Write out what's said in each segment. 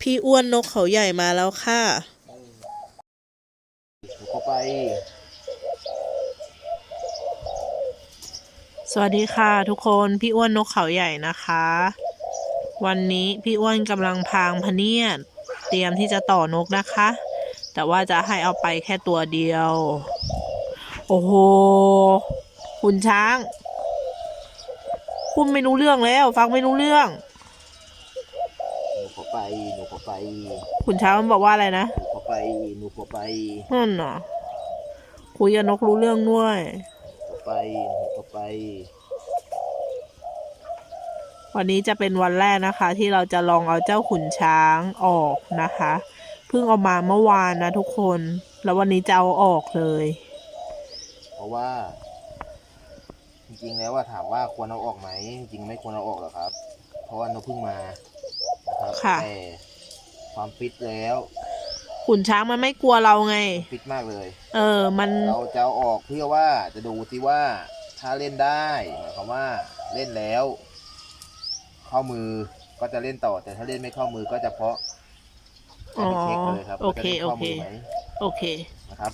พี่อ้วนนกเขาใหญ่มาแล้วค่ะเข้าไป สวัสดีค่ะ ทุกคนพี่อ้วนนกเขาใหญ่นะคะ วันนี้พี่อ้วนกำลังพางพเนียดเตรียมที่จะต่อนกนะคะ แต่ว่าจะให้เอาไปแค่ตัวเดียว โอ้โห คุณช้าง คุณไม่รู้เรื่องแล้ว ฟังไม่รู้เรื่อง ไป หนูเข้าไปคุณช้างมันบอกว่าอะไรนะ หนูเข้าไป หนูเข้าไปนั่นน่ะคุยกับนกรู้เรื่องด้วยเข้าไป หนูเข้าไป วันนี้จะเป็นวันแรกนะคะ ที่เราจะลองเอาเจ้าขุนช้างออกนะคะเพิ่งเอามาเมื่อวานนะทุกคน แล้ววันนี้จะเอาออกเลย เพราะว่า จริงๆแล้วว่าถามว่าควรเอาออกไหมจริงๆไม่ควรเอาออกหรอกครับ เพราะว่าเราเพิ่งมานะ ครับค่ะ แต่ความฟิตแล้วขุนช้างมันไม่กลัวเราไง ฟิตมากเลย เออ มัน เราจะเอาออกเพื่อว่าจะดูซิว่าถ้าเล่นได้หมายความว่าเล่นแล้ว เข้ามือก็จะเล่นต่อ แต่ถ้าเล่นไม่เข้ามือก็จะเพาะอ๋อให้ไปเช็คเลยครับโอว่าเคจะได้เข้ามือโอเคไหมโอเค นะครับ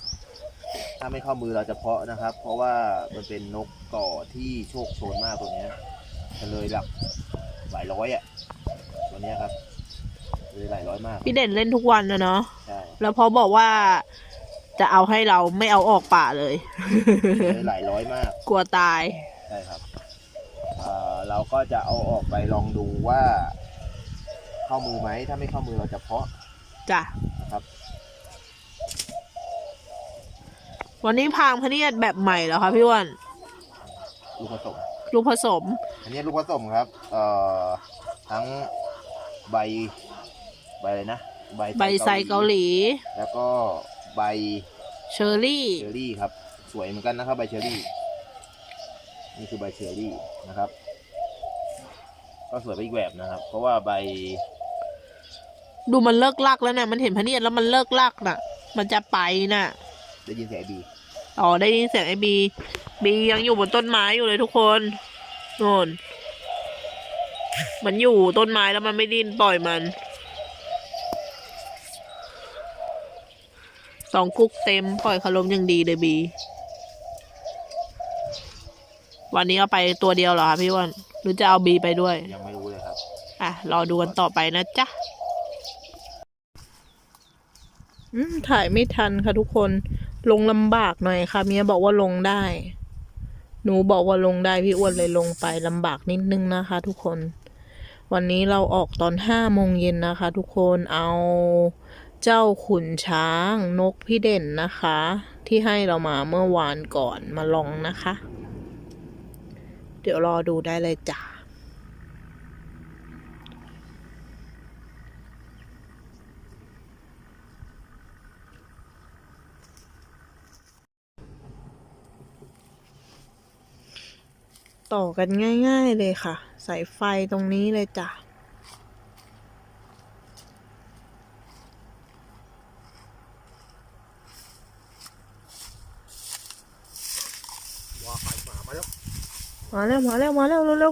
ถ้าไม่เข้ามือเราจะเพาะนะครับ เพราะว่ามันเป็นนกก่อที่โชคโชนมากตัวเนี้ยมันเลยหลักหลายร้อยอะตัวเนี้ยครับ เลยหลายร้อยมาก พี่เด่นเล่นทุกวันนะเนาะใช่แล้วพอบอกว่าจะเอาให้เราไม่เอาออกป่าเลยเลยหลายร้อยมาก กลัวตาย ใช่ครับเอ่อเราก็จะเอาออกไปลองดูว่า เข้ามือไหม ถ้าไม่เข้ามือเราจะเพาะ จ้ะนะครับ วันนี้พางพะเนียดแบบใหม่เหรอคะพี่อ้วนลูกผสม ลูกผสม อันนี้ลูกผสมครับ เอ่อ ทั้งใบ ใบอะไรนะใบไซเกาหลี แล้วก็ใบเชอร์รี่เชอรี่ครับ สวยเหมือนกันนะครับใบเชอรี่ นี่คือใบเชอรี่นะครับ ก็สวยไปอีกแบบนะครับ เพราะว่าใบ ดูมันเลิกลักแล้วนะมันเห็นพะเนียดแล้วมันเลิกลักน่ะ มันจะไปน่ะ ได้ยินเสียงไอ้บีอ๋อได้ยินเสียงไอ้บีบียังอยู่บนต้นไม้อยู่เลยทุกคนโน่นมันอยู่ต้นไม้แล้วมันไม่ดิ้นปล่อยมัน สองกุ๊กเต็มปล่อยคารมอย่างดีเลยบี วันนี้เอาไปตัวเดียวเหรอคะพี่อ้วันหรือจะเอาบีไปด้วย ยังไม่รู้เลยครับ อะ รอดูกันต่อไปนะจ๊ะอืมถ่ายไม่ทันค่ะทุกคน ลงลำบากหน่อยค่ะ เมียบอกว่าลงได้ หนูบอกว่าลงได้พี่อ้วนเลยลงไปลำบากนิดนึงนะคะ ทุกคน วันนี้เราออกตอนห้าโมงเย็นนะคะ ทุกคนเอา เจ้าขุนช้างนกพี่เด่นนะคะ ที่ให้เรามาเมื่อวานก่อนมาลองนะคะ เดี๋ยวรอดูได้เลยจ้ะต่อกันง่าย ๆเลยค่ะ สายไฟตรงนี้เลยจ้ะ ว้าไฟหมามาแล้ว มาแล้วมาแล้วมาแล้วเร็ว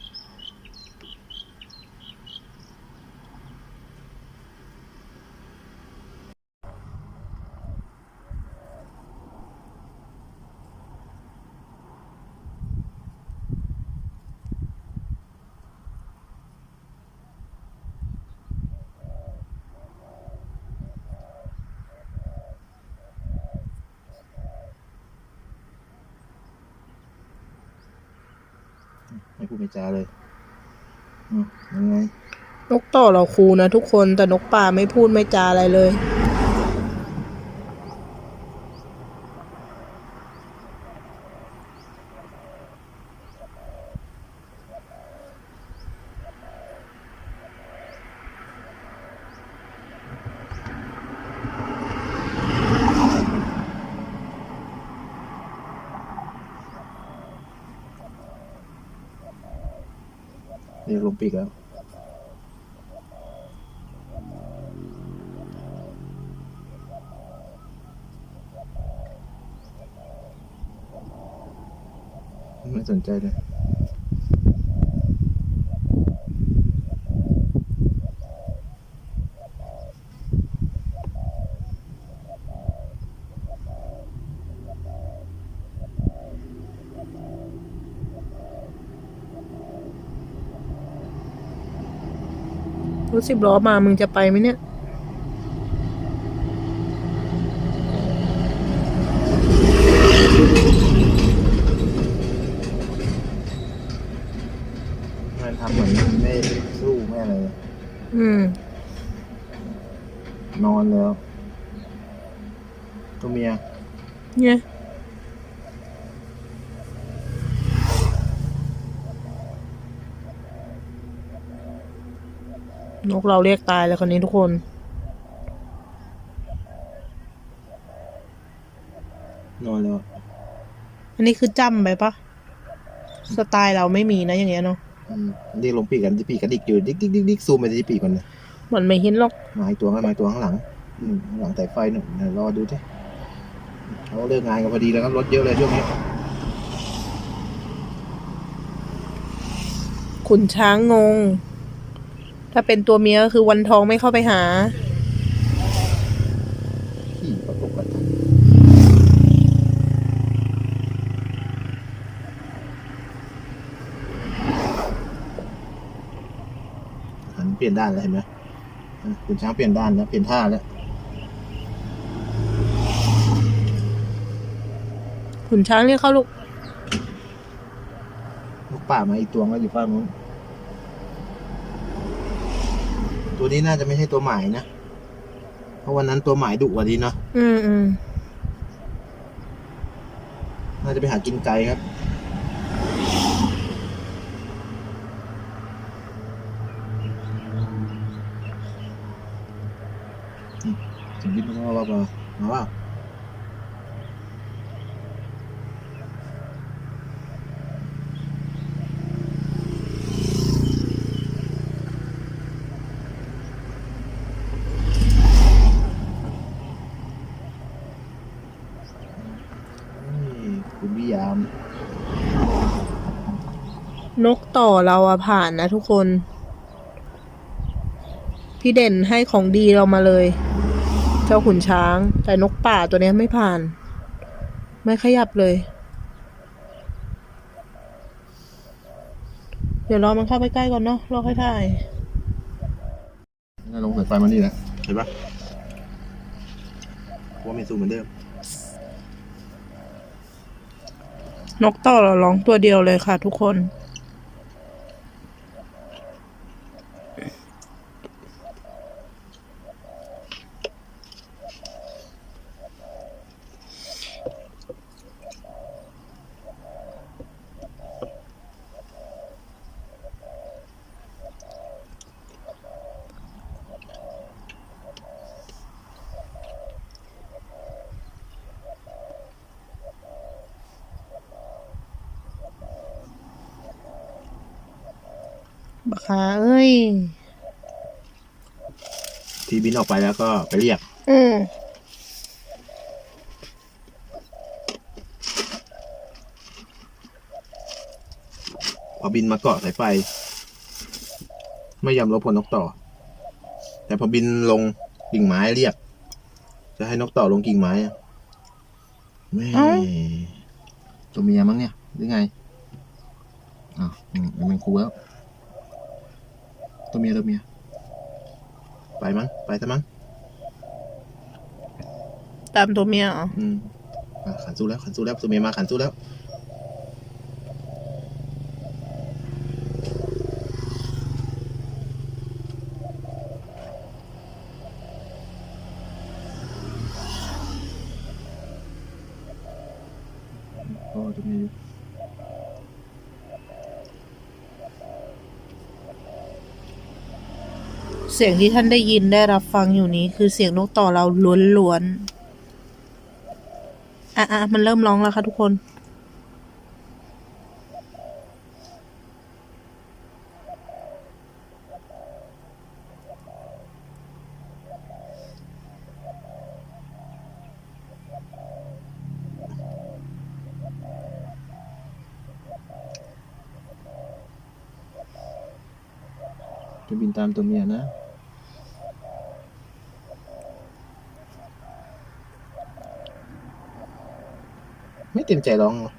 ไม่พูดไม่จาเลยอืมยังไงนกต่อเราครูนะทุกคนแต่นกป่าไม่พูดไม่จาอะไรเลย ปีกแล้วไม่สนใจเลย ถสิบล้อมามึงจะไปไหมเนี่ยมันทำเหมือนไม่สู้ไม่อะไรเลยอืม นอนแล้วตัวเมียเนี่ย นกเราเรียกตายแล้วคนนี้ทุกคนนอนแล้ว อันนี้คือจำไปปะสไตล์เราไม่มีนะอย่างเงี้ยเนาะอืมเรียกลงปีกกันที่ปีกกระดิกอยู่ดิ๊กดิ๊กดิ๊กดิ๊กซูมไปที่ปีกมันนะมันไม่เห็นหรอกมาอีกตัวก็มาอีกตัวข้างหลังอืมข้างหลังสายไฟหนึ่งเดี๋ยวรอดูดิเขาเลิกงานกันพอดีแล้วก็รถเยอะเลยช่วงนี้ขุนช้างงง ถ้าเป็นตัวเมียก็คือวันทองไม่เข้าไปหา ขี่ประกบกันหันเปลี่ยนด้านแล้วเห็นไหมอะคุณช้างเปลี่ยนด้านแล้วเปลี่ยนท่าแล้ว ขุนช้างเรียกเข้าลูกนกป่ามาอีกตัวก็อยู่ฝั่งนู้น ตัวนี้น่าจะไม่ใช่ตัวหมายนะ เพราะวันนั้นตัวหมายดุกว่านี้เนาะ อืมอืมน่าจะไปหากินไก่ครับอืมถึงยิบมาว่าว่ามาว่านี่คุณวิยาม นกต่อเราอะผ่านนะทุกคน พี่เด่นให้ของดีเรามาเลย เจ้าขุนช้าง แต่นกป่าตัวเนี้ยไม่ผ่าน ไม่ขยับเลย เดี๋ยวรอมันเข้าไปใกล้ก่อนเนาะรอค่อยถ่ายน่าลงสายไฟมานี่แหละเห็นปะว่าไม่สู้เหมือนเดิม นกต่อเราร้องตัวเดียวเลยค่ะทุกคน บักฮาเอ้ย ทีบินออกไปแล้วก็ไปเรียก อืมพอบินมาเกาะสายไฟไม่ยอมรบผลนกต่อ แต่พอบินลงกิ่งไม้เรียก จะให้นกต่อลงกิ่งไม้อะแม่ตัวเมียมั้งเนี่ยหรือไง อ่าวอืมมันครูแล้ว ตัวเมียตัวเมีย ไปมั้ง ไปซะมั้ง ตามตัวเมียเหรออืมอะขันสู้แล้ว ขันสู้แล้ว ตัวเมียมาขันสู้แล้ว สียงที่ท่านได้ยินได้รับฟังอยู่นี้ คือเสียงนกต่อเราล้วนๆ อะอมันเริ่มร้องแล้วค่ะทุกคน จะบินตามตัวเมียนะ ไม่เต็มใจร้องหรอ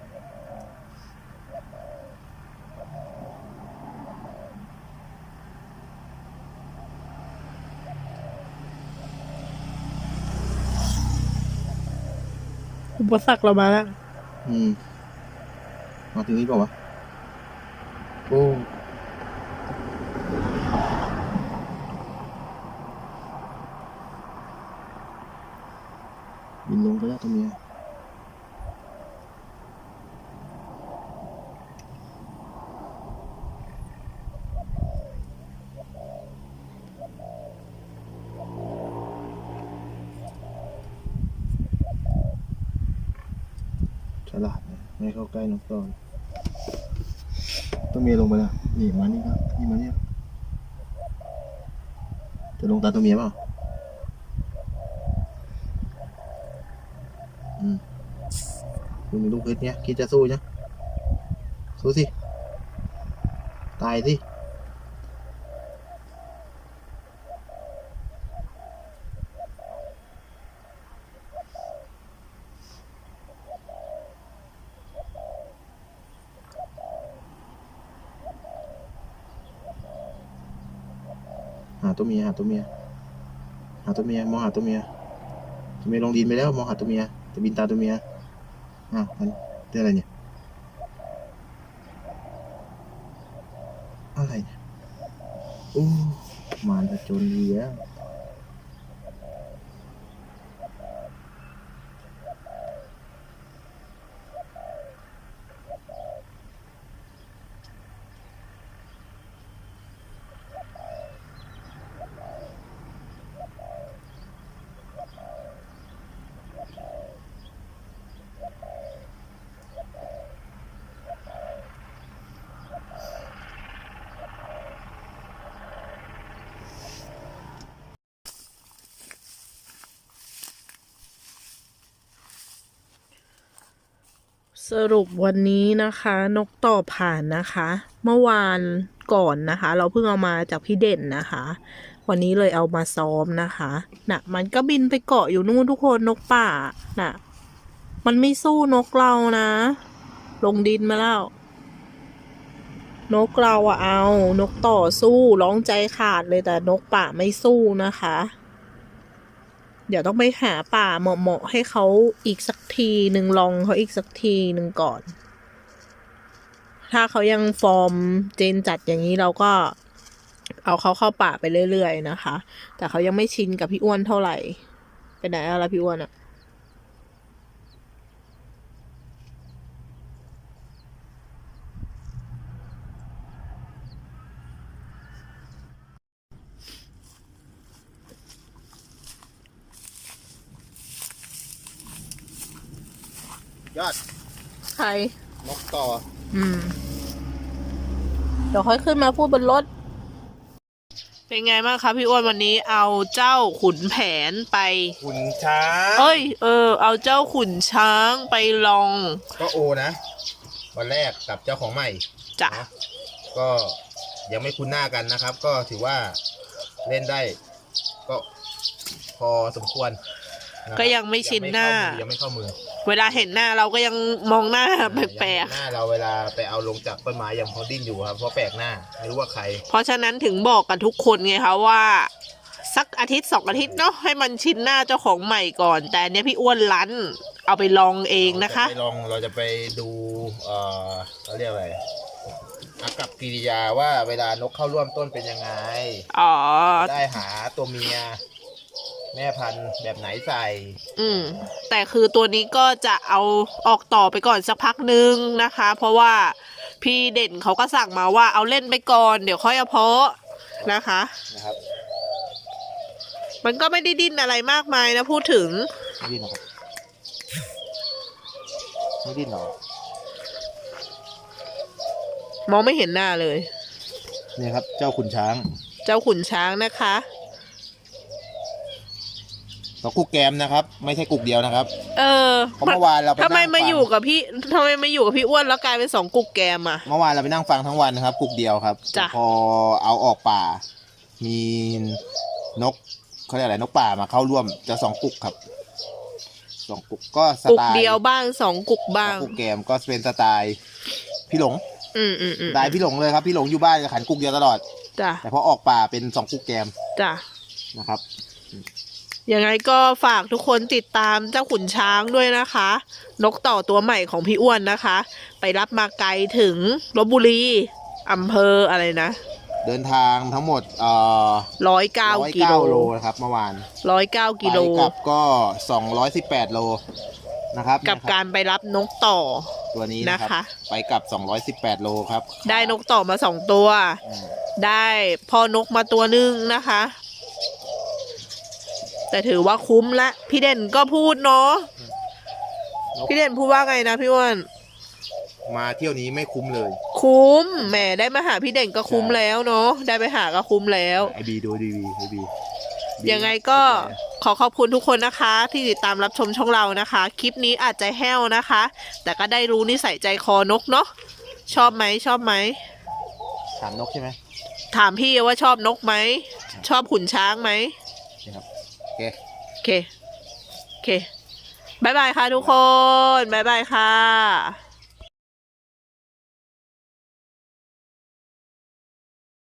อุปสรรคเรามาแล้ว อืมมาถึงนี้เปล่าวะ โอ้ บินลงไปแล้วตัวเมีย ฉลาดนะไม่เข้าใกล้นกตอนตัวเมียลงไปล้วนี่มานี่ครับนี่มาเนี่ยจะลงตาตัวเมียเปล่าอืมคุณมีลูกเพชรเนี้ยคิดจะสู้ยังสู้สิ ตายสิ ตัวเมียหาตัวเมียหาตัวเมียมองหาตัวเมียตัวเมียลงดินไปแล้วมองหาตัวเมียจะบินตาตัวเมียอ้าวมันเรื่องอะไรเนี่ยอะไรเนี่ยโอ้มารจนดีแล้ว สรุปวันนี้นะคะ นกต่อผ่านนะคะ เมื่อวานก่อนนะคะ เราเพิ่งเอามาจากพี่เด่นนะคะ วันนี้เลยเอามาซ้อมนะคะน่ะ มันก็บินไปเกาะอยู่นู่นทุกคนนกป่าน่ะ มันไม่สู้นกเรานะ ลงดินมาแล้ว นกเราอะเอา นกต่อสู้ร้องใจขาดเลยแต่นกป่าไม่สู้นะคะ เดี๋ยวต้องไปหาป่าเหมาะๆให้เขาอีกสักทีหนึ่งลองเขาอีกสักทีหนึ่งก่อน ถ้าเขายังฟอร์มเจนจัดอย่างนี้เราก็ เอาเขาเข้าป่าไปเรื่อยๆนะคะ แต่เขายังไม่ชินกับพี่อ้วนเท่าไหร่เปไหนอะไรพี่อ้วนอะ ยอดใคร นกต่อ อืม เดี๋ยวค่อยขึ้นมาพูดบนรถ เป็นไงบ้างคะพี่อ้วนวันนี้เอาเจ้าขุนแผนไป ขุนช้างเอ้ย เออ เอาเจ้าขุนช้างไปลอง ก็โอนะ วันแรกกับเจ้าของใหม่จ้ะ นะก็ยังไม่คุ้นหน้ากันนะครับ ก็ถือว่าเล่นได้ ก็พอสมควร นะครับก็ยังไม่ชินหน้า ยังไม่เข้ามือเวลาเห็นหน้าเราก็ยังมองหน้ายังไม่แปลกเข้ามือหน้าเราเวลาไปเอาลงจากต้นไม้ยังพอดิ้นอยู่ครับเพราะแปลกหน้าไม่รู้ว่าใครๆ เพราะฉะนั้นถึงบอกกันทุกคนไงคะว่า สักอาทิตย์สองอาทิตย์เนาะให้มันชินหน้าเจ้าของใหม่ก่อน แต่อันเนี้ยพี่อ้วนลั้นเอาไปลองเองนะคะ เราจไปลองเราจะไปดูเอ่อเขาเรียกอะไรอากับกิริยาว่าเวลานกเข้าร่วมต้นเป็นยังไง อ๋อ ได้หาตัวเมีย แม่พันธุ์แบบไหนใส่ อืม แต่คือตัวนี้ก็จะเอาออกต่อไปก่อนสักพักนึงนะคะ เพราะว่าพี่เด่นเขาก็สั่งมาว่าเอาเล่นไปก่อน เดี๋ยวค่อยเอาเพาะนะคะ นะครับมันก็ไม่ได้ดิ้นอะไรมากมายนะพูดถึง ไม่ดิ้นหรอครับไม่ดิ้นหรอมองไม่เห็นหน้าเลยนี่ครับ เจ้าขุนช้าง เจ้าขุนช้างนะคะ ตัวกุกแกมนะครับ ไม่ใช่กุกเดียวนะครับ เออเพราะเมื่อวานเราไปทำไมนั่งฟังมาอยู่กับพี่ทำไมมาอยู่กับพี่อ้วนแล้วกลายเป็นสองกุกแกมอะ เมื่อวานเราไปนั่งฟังทั้งวันนะครับ กุกเดียวครับจ้ะ พอเอาออกป่า มีนกเขาเรียกอะไรนกป่ามาเข้าร่วมจะสองกุกครับสองกุกก็สกุกไตล์เดียวบ้างสองกุกสอบ้างงกุกแกมก็เป็นสไตล์พี่หลงอืมอืมอืสมไตล์พี่หลงเลยครับพี่หลงอยู่บ้านก็ขันกุกเดียวตลอด จ้ะแต่พอออกป่าเป็นสองกุกแกมจ้ะนะครับ ยังไงก็ฝากทุกคนติดตามเจ้าขุนช้างด้วยนะคะ นกต่อตัวใหม่ของพี่อ้วนนะคะ ไปรับมาไกลถึงลบบุรีอำเภออะไรนะเดินทางทั้งหมดเอ่อร้อยเก้าร้อยกิเก้าโลโลนะครับเมื่อวานร้อยเก้ากิโลไปกลับก็สองร้อยสิบแปดโลนะครับกับนะครับการไปรับนกต่อ ตัวนี้นะครับนะคะไปกลับสองร้อยสิบแปดโลครับได้นกต่อมาสองตัว อืมได้พ่อนกมาตัวหนึ่งนะคะ แต่ถือว่าคุ้มละ พี่เด่นก็พูดเนาะนกพี่เด่นพูดว่าไงนะพี่อ้วนมาเที่ยวนี้ไม่คุ้มเลย คุ้มแหมได้มาหาพี่เด่นก็คุ้มใช่แล้วเนาะได้ไปหาก็คุ้มแล้วไอบีดูดีวีไอบี ยังไงก็ขอขอบคุณทุกคนนะคะ ที่ติดตามรับชมช่องเรานะคะ คลิปนี้อาจจะแห้วนะคะ แต่ก็ได้รู้นิสัยใจคอนกเนาะชอบไหมชอบไหมถามนกใช่ไหมถามพี่ว่าชอบนกไหมชอบขุนช้างไหมนี่ครับโอ เคโอเคโอเคบายบายค่ะทุกคนบายบายค่ะ